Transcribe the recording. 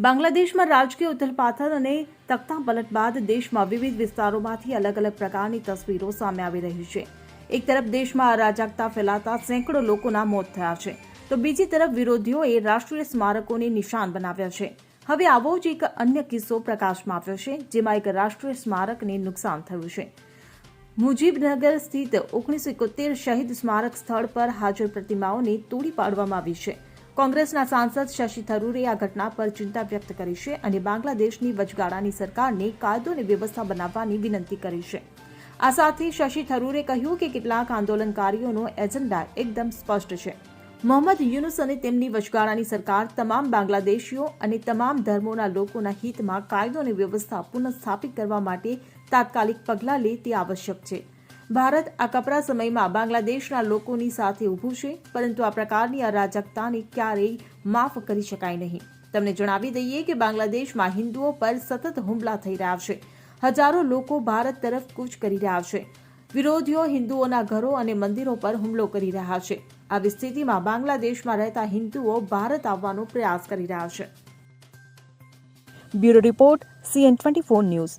બાંગ્લાદેશમાં રાજકીય ઉથલપાથલ અને તખ્તાપલટ બાદ દેશમાં વિવિધ વિસ્તારોમાંથી અલગ અલગ પ્રકારની તસવીરો સામે આવી રહી છે. એક તરફ દેશમાં અરાજકતા ફેલાતા સેંકડો લોકોના મોત થયા છે. તો બીજી તરફ વિરોધીઓએ રાષ્ટ્રીય સ્મારકોને નિશાન બનાવ્યા છે. હવે આવો જ એક અન્ય કિસ્સો પ્રકાશમાં આવ્યો છે, જેમાં એક રાષ્ટ્રીય સ્મારકને નુકસાન થયું છે. મુજીબનગર સ્થિત ઓગણીસો શહીદ સ્મારક સ્થળ પર હાજર પ્રતિમાઓને તોડી પાડવામાં આવી છે. કોંગ્રેસના સાંસદ શશી થરૂરે આ ઘટના પર ચિંતા વ્યક્ત કરી છે અને બાંગ્લાદેશની વચગાળાની સરકારને કાયદો અને વ્યવસ્થા બનાવવાની વિનંતી કરી છે. આ સાથે શશી થરૂરે કહ્યું કે કેટલાક આંદોલનકારીઓનો એજન્ડા એકદમ સ્પષ્ટ છે. મોહમ્મદ યુનુસ અને તેમની વચગાળાની સરકાર તમામ બાંગ્લાદેશીઓ અને તમામ ધર્મોના લોકોના હિતમાં કાયદો અને વ્યવસ્થા પુનઃસ્થાપિત કરવા માટે તાત્કાલિક પગલાં લે તે આવશ્યક છે. ભારત આ કપરા સમયમાં બાંગ્લાદેશના લોકોની સાથે ઊભું છે, પરંતુ આ પ્રકારની અરાજકતાને ક્યારેય માફ કરી શકાય નહીં. તમને જણાવી દઈએ કે બાંગ્લાદેશમાં હિન્દુઓ પર સતત હુમલા થઈ રહ્યા છે. હજારો લોકો ભારત તરફ કૂચ કરી રહ્યા છે. વિરોધીઓ હિન્દુઓના ઘરો અને મંદિરો પર હુમલો કરી રહ્યા છે. આવી સ્થિતિમાં બાંગ્લાદેશમાં રહેતા હિન્દુઓ ભારત આવવાનો પ્રયાસ કરી રહ્યા છે. Bureau report, CN twenty news.